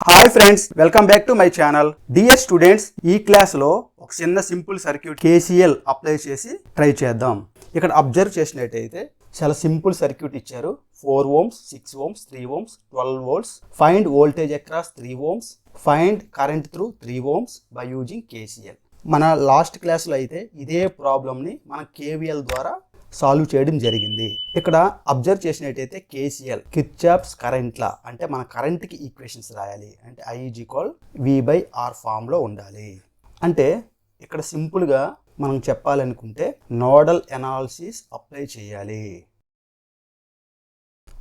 Hi friends welcome back to my channel DS students ఈ క్లాస్లో ఒక చిన్న సింపుల్ సర్క్యూట్ కేసీఎల్ అప్లై చేసి ట్రై చేద్దాం. ఇక్కడ అబ్జర్వ్ చేసినట్టయితే చాలా సింపుల్ సర్క్యూట్ ఇచ్చారు. Four ohms six ohms three ohms twelve volts find voltage across three ohms find current through three ohms by using KCL మన లాస్ట్ క్లాస్లో అయితే ఇదే ప్రాబ్లమ్ని మనం కేవీఎల్ ద్వారా సాల్వ్ చేయడం జరిగింది. ఇక్కడ అబ్జర్వ్ చేసినట్టయితే కేసీఎల్ కిర్చాప్స్ కరెంట్ లా అంటే మన కరెంట్కి ఈక్వేషన్స్ రాయాలి. అంటే ఐఈజీ కాల్ ఈక్వల్ వి బై ఆర్ ఫామ్లో ఉండాలి. అంటే ఇక్కడ సింపుల్గా మనం చెప్పాలనుకుంటే నోడల్ ఎనాలిసిస్ అప్లై చేయాలి.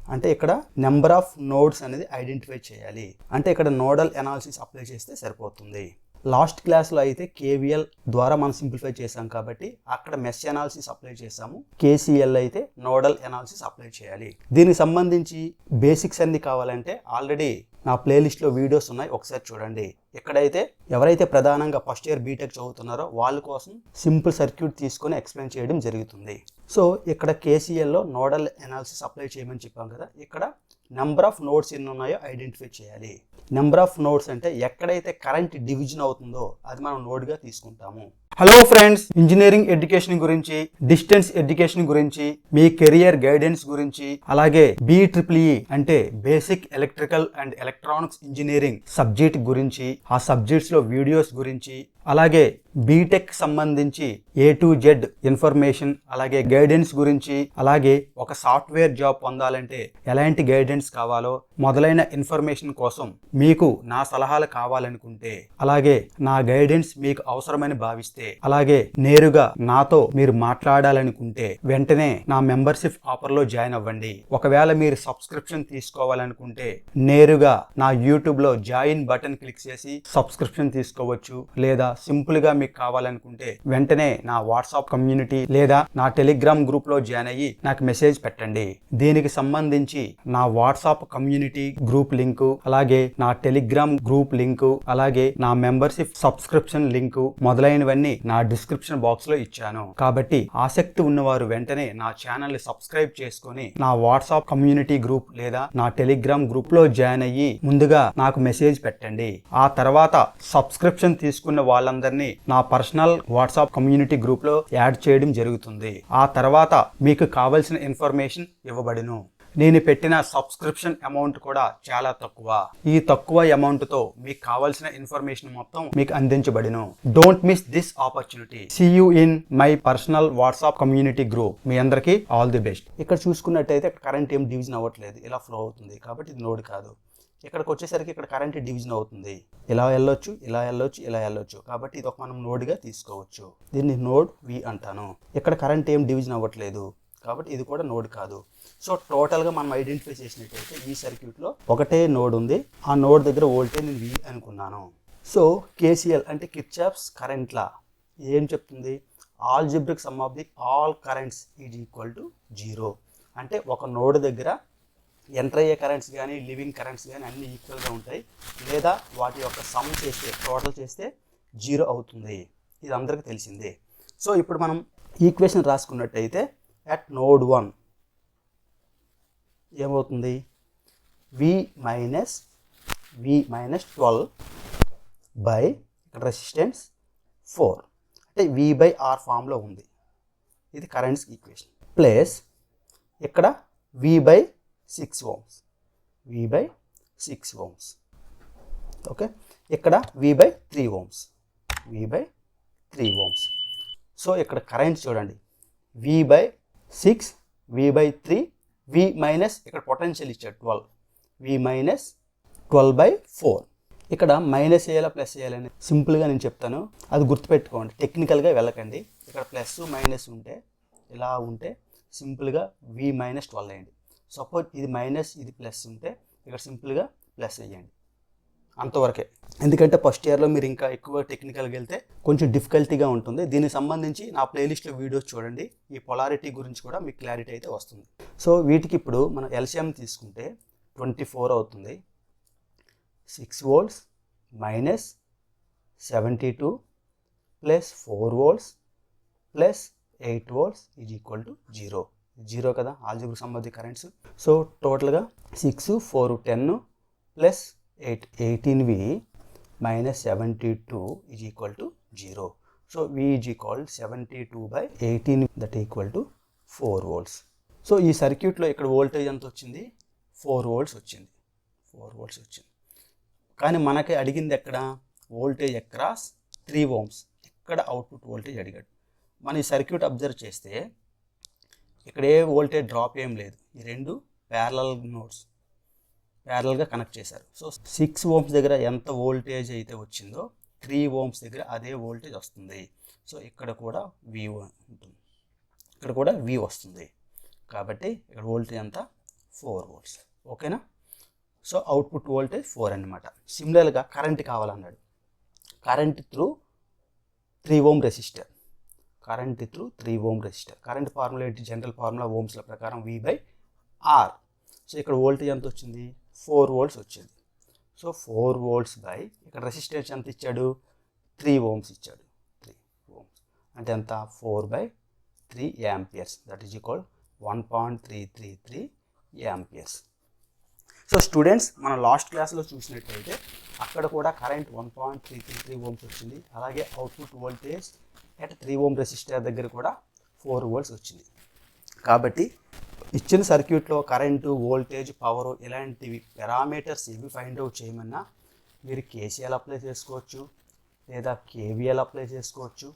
అంటే ఇక్కడ నెంబర్ ఆఫ్ నోడ్స్ అనేది ఐడెంటిఫై చేయాలి. అంటే ఇక్కడ నోడల్ ఎనాలిసిస్ అప్లై చేస్తే సరిపోతుంది. లాస్ట్ క్లాస్లో అయితే కేవీఎల్ ద్వారా మనం సింప్లిఫై చేసాం కాబట్టి అక్కడ మెస్ ఎనాలిసిస్ అప్లై చేసాము కేసీఎల్ అయితే నోడల్ ఎనాలిసిస్ అప్లై చేయాలి. దీనికి సంబంధించి బేసిక్స్ అన్ని కావాలంటే ఆల్రెడీ నా ప్లేలిస్ట్లో వీడియోస్ ఉన్నాయి. ఒకసారి చూడండి. ఎక్కడైతే ఎవరైతే ప్రధానంగా ఫస్ట్ ఇయర్ బీటెక్ చదువుతున్నారో వాళ్ళ కోసం సింపుల్ సర్క్యూట్ తీసుకొని ఎక్స్ప్లెయిన్ చేయడం జరుగుతుంది. సో ఇక్కడ కేసీఎల్లో నోడల్ ఎనాలిసిస్ అప్లై చేయమని చెప్పాం కదా. ఇక్కడ నెంబర్ ఆఫ్ నోట్స్ ఎన్ని ఉన్నాయో ఐడెంటిఫై చేయాలి. నెంబర్ ఆఫ్ నోట్స్ అంటే ఎక్కడైతే కరెంట్ డివిజన్ అవుతుందో అది మనం నోడ్గా తీసుకుంటాము. హలో ఫ్రెండ్స్ ఇంజనీరింగ్ ఎడ్యుకేషన్ గురించి డిస్టెన్స్ ఎడ్యుకేషన్ గురించి మీ కెరియర్ గైడెన్స్ గురించి అలాగే బి ట్రిపుల్ అంటే basic electrical and electronics engineering subject గురించి ఆ సబ్జెక్ట్స్లో వీడియోస్ గురించి అలాగే బీటెక్ సంబంధించి ఏ టు జెడ్ ఇన్ఫర్మేషన్ అలాగే గైడెన్స్ గురించి అలాగే ఒక సాఫ్ట్వేర్ జాబ్ పొందాలంటే ఎలాంటి గైడెన్స్ కావాలో మొదలైన ఇన్ఫర్మేషన్ కోసం మీకు నా సలహాలు కావాలనుకుంటే అలాగే నా గైడెన్స్ మీకు అవసరమని భావిస్తే అలాగే నేరుగా నాతో మీరు మాట్లాడాలనుకుంటే వెంటనే నా మెంబర్షిప్ ఆఫర్లో జాయిన్ అవ్వండి. ఒకవేళ మీరు సబ్స్క్రిప్షన్ తీసుకోవాలనుకుంటే నేరుగా నా యూట్యూబ్లో జాయిన్ బటన్ క్లిక్ చేసి సబ్స్క్రిప్షన్ తీసుకోవచ్చు లేదా సింపుల్గా మీ మీకు కావాలనుకుంటే వెంటనే నా వాట్సాప్ కమ్యూనిటీ లేదా నా టెలిగ్రామ్ గ్రూప్లో జాయిన్ అయ్యి నాకు మెసేజ్ పెట్టండి. దీనికి సంబంధించి నా వాట్సాప్ కమ్యూనిటీ గ్రూప్ లింకు అలాగే నా టెలిగ్రామ్ గ్రూప్ లింకు అలాగే నా మెంబర్షిప్ సబ్స్క్రిప్షన్ లింకు మొదలైనవన్నీ నా డిస్క్రిప్షన్ బాక్స్లో ఇచ్చాను. కాబట్టి ఆసక్తి ఉన్నవారు వెంటనే నా ఛానల్ని సబ్స్క్రైబ్ చేసుకొని నా వాట్సాప్ కమ్యూనిటీ గ్రూప్ లేదా నా టెలిగ్రామ్ గ్రూప్లో జాయిన్ అయ్యి ముందుగా నాకు మెసేజ్ పెట్టండి. ఆ తర్వాత సబ్స్క్రిప్షన్ తీసుకున్న వాళ్ళందరినీ నా పర్సనల్ వాట్సాప్ కమ్యూనిటీ గ్రూప్లో యాడ్ చేయడం జరుగుతుంది. ఆ తర్వాత మీకు కావలసిన ఇన్ఫర్మేషన్ ఇవ్వబడును. నేను పెట్టిన సబ్స్క్రిప్షన్ అమౌంట్ కూడా చాలా తక్కువ. ఈ తక్కువ అమౌంట్తో మీకు కావాల్సిన ఇన్ఫర్మేషన్ మొత్తం మీకు అందించబడిను. Don't miss this opportunity see you in my personal WhatsApp community group. మీ అందరికీ ఆల్ ది బెస్ట్. ఇక్కడ చూసుకున్నట్టయితే కరెంట్ ఏం డివిజన్ అవ్వట్లేదు. ఇలా ఫ్లో అవుతుంది. కాబట్టి ఇది నోడ్ కాదు. ఇక్కడికి వచ్చేసరికి ఇక్కడ కరెంట్ డివిజన్ అవుతుంది. ఇలా వెళ్ళొచ్చు ఇలా వెళ్ళొచ్చు ఇలా వెళ్ళొచ్చు. కాబట్టి ఇది ఒక మనం నోడ్గా తీసుకోవచ్చు. దీన్ని నోడ్ వి అంటాను. ఇక్కడ కరెంట్ ఏం డివిజన్ అవ్వట్లేదు. కాబట్టి ఇది కూడా నోడ్ కాదు. సో టోటల్గా మనం ఐడెంటిఫై చేసినట్టయితే ఈ సర్క్యూట్లో ఒకటే నోడ్ ఉంది. ఆ నోడ్ దగ్గర వోల్టేజ్ నేను వి అనుకున్నాను. సో కేసీఎల్ అంటే కిర్చాప్స్ కరెంట్ లా ఏం చెప్తుంది? Algebraic sum of the all currents is equal to zero అంటే ఒక నోడ్ దగ్గర ఎంటర్ అయ్యే కరెంట్స్ కానీ లివింగ్ కరెంట్స్ కానీ అన్నీ ఈక్వల్గా ఉంటాయి. లేదా వాటి యొక్క సమ్ చేస్తే టోటల్ చేస్తే జీరో అవుతుంది. ఇది అందరికీ తెలిసిందే. సో ఇప్పుడు మనం ఈక్వేషన్ రాసుకున్నట్టయితే అట్ నోడ్ వన్ ఏమవుతుంది? V minus V minus twelve by ఇక్కడ రెసిస్టెన్స్ ఫోర్ అంటే వి బై ఆర్ ఫామ్లో ఉంది. ఇది కరెంట్స్ ఈక్వేషన్ ప్లస్ ఇక్కడ V by six ohms V by six ohms okay ఇక్కడ V by three ohms V by three ohms so ఇక్కడ current చూడండి. V by six V by three V minus ఇక్కడ potential ఇచ్చాడు twelve V minus twelve by four ఇక్కడ minus చేయాలా plus చేయాలని సింపుల్గా నేను చెప్తాను. అది గుర్తుపెట్టుకోండి. టెక్నికల్గా వెళ్ళకండి. ఇక్కడ ప్లస్ మైనస్ ఉంటే ఇలా ఉంటే సింపుల్గా వి మైనస్ ట్వెల్వ్ అయ్యండి సపోజ్ ఇది మైనస్ ఇది ప్లస్ ఉంటే ఇక్కడ సింపుల్గా ప్లస్ వేయండి. అంతవరకే. ఎందుకంటే ఫస్ట్ ఇయర్లో మీరు ఇంకా ఎక్కువ టెక్నికల్గా వెళ్తే కొంచెం డిఫికల్టీగా ఉంటుంది. దీనికి సంబంధించి నా ప్లేలిస్ట్లో వీడియోస్ చూడండి. ఈ పొలారిటీ గురించి కూడా మీకు క్లారిటీ అయితే వస్తుంది. సో వీటికి ఇప్పుడు మనం ఎల్సిఎం తీసుకుంటే ట్వంటీ ఫోర్ అవుతుంది. Six volts minus seventy two plus four volts plus eight volts is equal to zero. Zero కదా ఆల్జీబ్రిక్ సంబంధి కరెంట్స్. సో టోటల్గా six four ten plus eight eighteen V minus seventy two is equal to zero so V is equal seventy two by eighteen that equal to four volts so ఈ సర్క్యూట్లో ఇక్కడ voltage ఎంత వచ్చింది? Four volts వచ్చింది. Four volts వచ్చింది. కానీ మనకి అడిగింది ఎక్కడ? వోల్టేజ్ అక్రాస్ త్రీ ఓమ్స్ ఇక్కడ అవుట్పుట్ వోల్టేజ్ అడిగాడు. మనం ఈ సర్క్యూట్ అబ్జర్వ్ చేస్తే ఇక్కడ ఏ వోల్టేజ్ డ్రాప్ ఏం లేదు. ఈ రెండు ప్యారలల్ నోట్స్ ప్యారలల్గా కనెక్ట్ చేశారు. సో సిక్స్ ఓమ్స్ దగ్గర ఎంత వోల్టేజ్ అయితే వచ్చిందో త్రీ ఓమ్స్ దగ్గర అదే వోల్టేజ్ వస్తుంది. సో ఇక్కడ కూడా వి ఉంటుంది. ఇక్కడ కూడా వి వస్తుంది. కాబట్టి ఇక్కడ వోల్టేజ్ అంతా ఫోర్ వోల్ట్స్ ఓకేనా సో అవుట్పుట్ వోల్టేజ్ ఫోర్ అనమాట సిమిలర్గా కరెంట్ కావాలన్నాడు. Current through three ohm resistor current through three ohm resistor. Current formula ఏంటి? జనరల్ ఫార్ములా ఓమ్స్ల ప్రకారం వి బై ఆర్ సో ఇక్కడ వోల్టేజ్ ఎంత వచ్చింది? ఫోర్ వోల్ట్స్ వచ్చింది. సో ఫోర్ వోల్ట్స్ బై ఇక్కడ రెసిస్టెన్స్ ఎంత ఇచ్చాడు? త్రీ ఓమ్స్ ఇచ్చాడు. Three ohms. అంటే ఎంత? Four by three amperes. That is equal one point three three three amperes. So students మనం లాస్ట్ క్లాస్లో చూసినట్లయితే అక్కడ కూడా current one point three three three ohms వచ్చింది. అలాగే output voltage at three ohm resistor దగ్గర కూడా ఫోర్ వోల్ట్స్ వచ్చింది. కాబట్టి ఇచ్చిన సర్క్యూట్లో కరెంటు వోల్టేజ్ పవర్ ఇలాంటివి పెరామీటర్స్ ఏవి ఫైండ్ అవుట్ చేయమన్నా మీరు కేసీఎల్ అప్లై చేసుకోవచ్చు లేదా కేవీఎల్ అప్లై చేసుకోవచ్చు.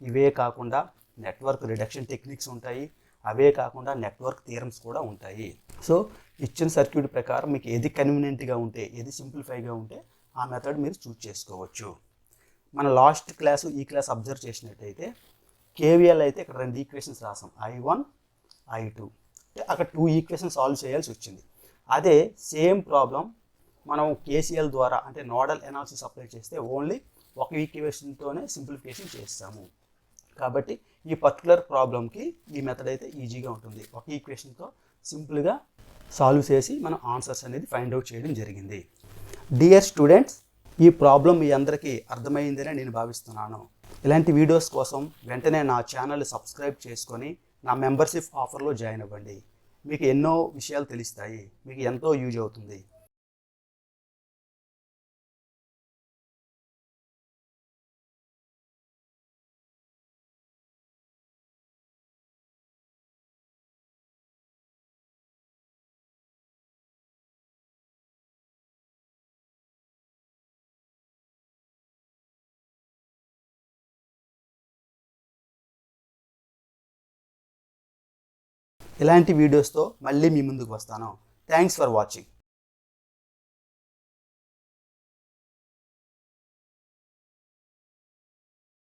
ఇవే కాకుండా నెట్వర్క్ రిడక్షన్ టెక్నిక్స్ ఉంటాయి. అవే కాకుండా నెట్వర్క్ థియరమ్స్ కూడా ఉంటాయి. సో ఇచ్చిన సర్క్యూట్ ప్రకారం మీకు ఏది కన్వీనియంట్గా ఉంటే ఏది సింప్లిఫైగా ఉంటే ఆ మెథడ్ మీరు చూస్ చేసుకోవచ్చు. మన లాస్ట్ క్లాసు ఈ క్లాస్ అబ్జర్వ్ చేసినట్టయితే కేవీఎల్ అయితే ఇక్కడ రెండు ఈక్వేషన్స్ రాసాం. ఐ వన్ ఐ టూ అక్కడ టూ ఈక్వేషన్ సాల్వ్ చేయాల్సి వచ్చింది. అదే సేమ్ ప్రాబ్లం మనం కేసీఎల్ ద్వారా అంటే నోడల్ ఎనాలిసిస్ అప్లై చేస్తే ఓన్లీ ఒక ఈక్వేషన్తోనే సింప్లిఫికేషన్ చేస్తాము. కాబట్టి ఈ పర్టికులర్ ప్రాబ్లంకి ఈ మెథడ్ అయితే ఈజీగా ఉంటుంది. ఒక ఈక్వేషన్తో సింపుల్గా సాల్వ్ చేసి మనం ఆన్సర్స్ అనేది ఫైండ్ అవుట్ చేయడం జరిగింది. డియర్ స్టూడెంట్స్ ఈ ప్రాబ్లం మీ అందరికీ అర్థమైందని నేను భావిస్తున్నాను. ఇలాంటి వీడియోస్ కోసం వెంటనే నా ఛానల్ సబ్స్క్రైబ్ చేసుకొని నా మెంబర్షిప్ ఆఫర్లో జాయిన్ అవ్వండి. మీకు ఎన్నో విషయాలు తెలుస్తాయి. మీకు ఎంతో యూజ్ అవుతుంది. ఇలాంటి వీడియోస్తో మళ్ళీ మీ ముందుకు వస్తాను. Thanks for watching